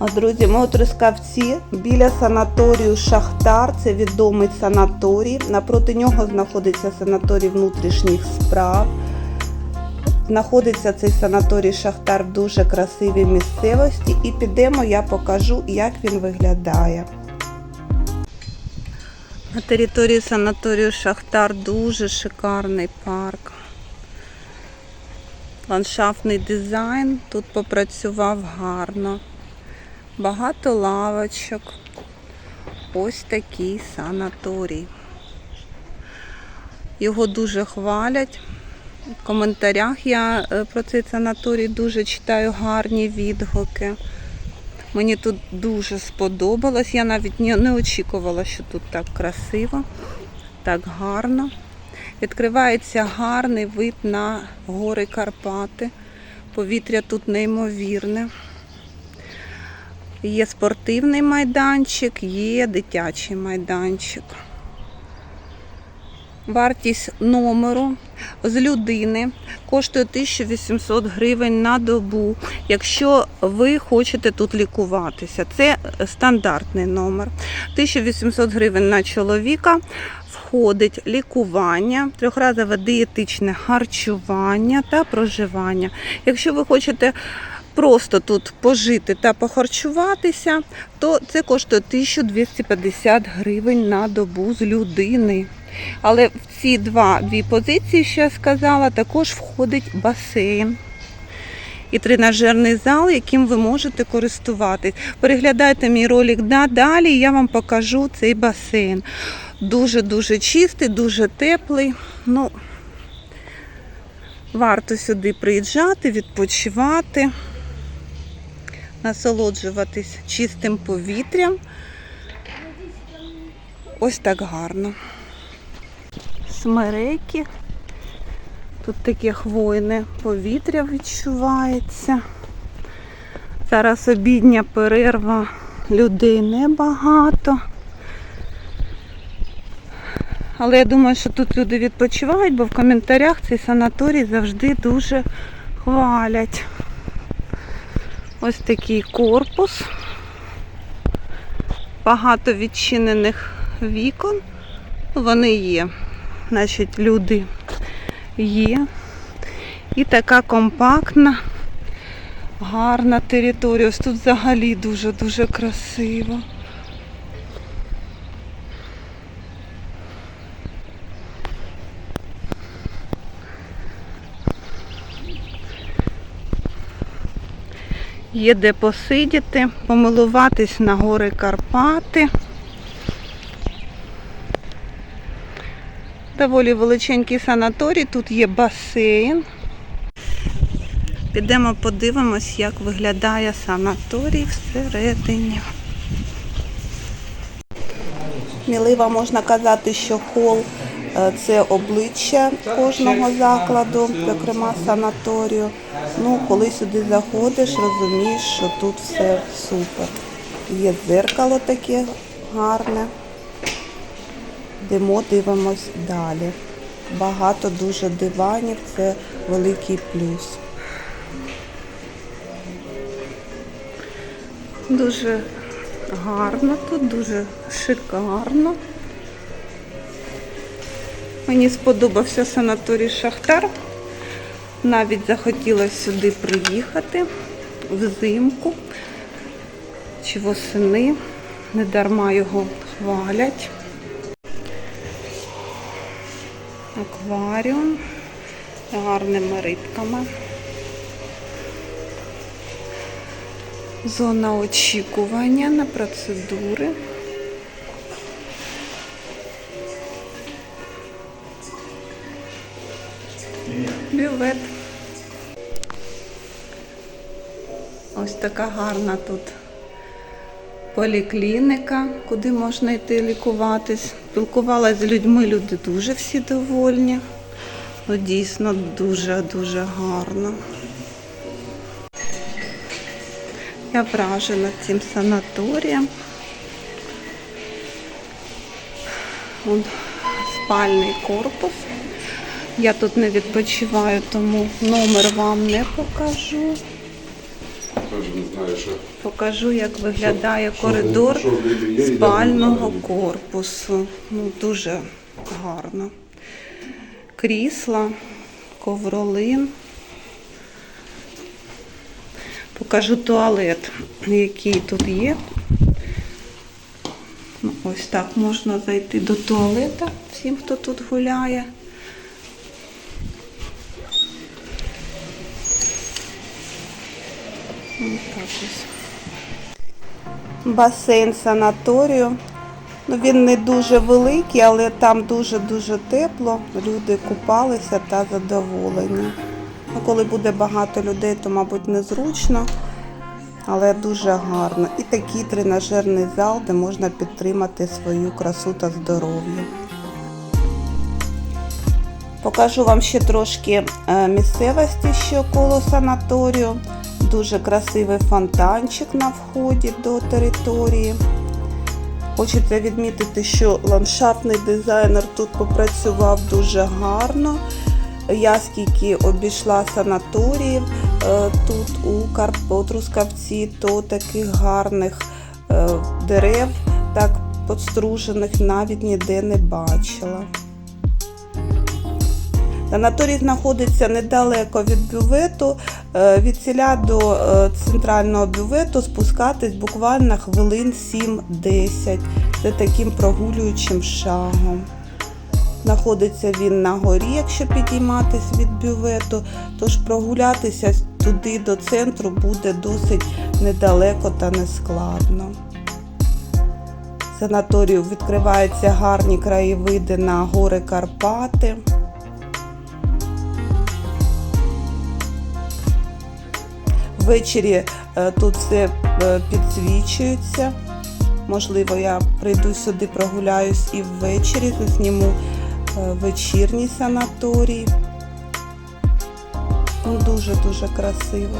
Друзі, ми у Трускавці біля санаторію Шахтар. Це відомий санаторій. Напроти нього знаходиться санаторій внутрішніх справ. Знаходиться цей санаторій Шахтар в дуже красивій місцевості. І підемо, я покажу, як він виглядає. На території санаторію Шахтар дуже шикарний парк. Ландшафтний дизайн тут попрацював гарно. Багато лавочок. Ось такий санаторій. Його дуже хвалять. В коментарях я е, про цей санаторій дуже читаю гарні відгуки. Мені тут дуже сподобалось. Я навіть не не очікувала, що тут так красиво, так гарно. Відкривається гарний вид на гори Карпати. Повітря тут неймовірне. Є спортивний майданчик, є дитячий майданчик. Вартість номеру з людини коштує 1800 гривень на добу, якщо ви хочете тут лікуватися. Це стандартний номер. 1800 гривень на чоловіка. Входить лікування, трьохразове дієтичне харчування та проживання. Якщо ви хочете просто тут пожити та похарчуватися, то це коштує 1250 гривень на добу з людини. Але в ці два дві позиції, що я сказала, також входить басейн і тренажерний зал, яким ви можете користуватись. Переглядайте мій ролик надалі, і я вам покажу цей басейн. Дуже-дуже чистий, дуже теплий. Ну, варто сюди приїжджати, відпочивати, насолоджуватись чистим повітрям. Ось так гарно смереки. Тут таке хвойне повітря відчувається. Зараз обідня перерва, людей небагато. Але я думаю, що тут люди відпочивають, бо в коментарях цей санаторій завжди дуже хвалять. Ось такий корпус. Багато відчинених вікон. Вони є значить, люди є. І така компактна, гарна територія. Ось тут взагалі дуже-дуже красиво. Є де посидіти, помилуватись на гори Карпати. Доволі величенький санаторій, тут є басейн. Підемо подивимось, як виглядає санаторій всередині. Сміливо можна казати, що хол це обличчя кожного закладу, зокрема санаторію. Ну, коли сюди заходиш, розумієш, що тут все супер. Є дзеркало таке гарне. Йдемо, дивимось далі. Багато дуже диванів, це великий плюс. Дуже гарно тут, дуже шикарно. Мені сподобався санаторій Шахтар. Навіть захотілося сюди приїхати взимку чи восени. Не дарма його хвалять. акваріум з гарними рибками. Зона очікування на процедури. Така гарна тут поліклініка, куди можна йти лікуватись. Спілкувалася з людьми, люди дуже всі довольні. Ну, дійсно дуже-дуже гарно. Я вражена цим санаторієм. Вон спальний корпус. Я тут не відпочиваю, тому номер вам не покажу. Теж не знаю, що. Покажу, як виглядає що- коридор що де спального корпусу. Ну, дуже гарно. Крісла, ковролин. Покажу туалет, який тут є. Ну, ось так можна зайти до туалета всім, хто тут гуляє. Ось так ось. Басейн санаторію. Ну, він не дуже великий, але там дуже-дуже тепло. Люди купалися та задоволені. Ну, коли буде багато людей, то, мабуть, незручно, але дуже гарно. І такий тренажерний зал, де можна підтримати свою красу та здоров'я. Покажу вам ще трошки е, місцевості, що коло санаторію. Дуже красивий фонтанчик на вході до території. Хочеться відмітити, що ландшафтний дизайнер тут попрацював дуже гарно. Я скільки обійшла санаторіїв е, тут у Карп- у Трускавці, то таких гарних е, дерев, так подстружених, навіть ніде не бачила. Санаторій знаходиться недалеко від бювету. Е, Від ціля до е, центрального бювету спускатись буквально хвилин 7-10. Це таким прогулюючим шагом. Знаходиться він на горі, якщо підійматись від бювету, тож прогулятися туди до центру буде досить недалеко та нескладно. Санаторію відкриваються гарні краєвиди на гори Карпати. Ввечері е, тут все е, підсвічується. Можливо, я прийду сюди, прогуляюсь і ввечері, засніму е, вечірній санаторій. Ну, дуже-дуже красиво.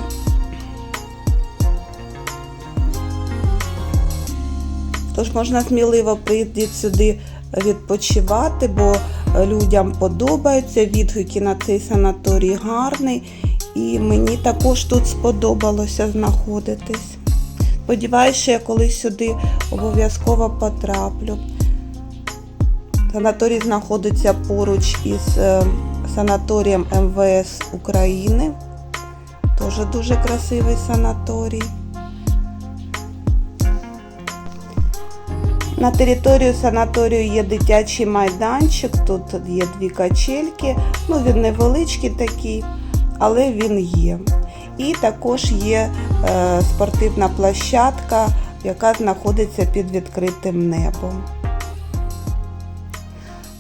Тож можна сміливо прийти сюди відпочивати, бо людям подобаються. Відгуки на цей санаторій гарний. І мені також тут сподобалося знаходитись. Сподіваюся, що я колись сюди обов'язково потраплю. Санаторій знаходиться поруч із е, санаторієм МВС України. Теж дуже красивий санаторій. На територію санаторію є дитячий майданчик, тут є дві качельки, ну він невеличкий такий, але він є. І також є е, спортивна площадка, яка знаходиться під відкритим небом.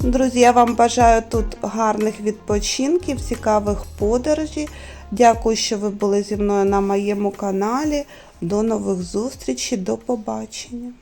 Друзі, я вам бажаю тут гарних відпочинків, цікавих подорожей. Дякую, що ви були зі мною на моєму каналі. До нових зустрічей, до побачення!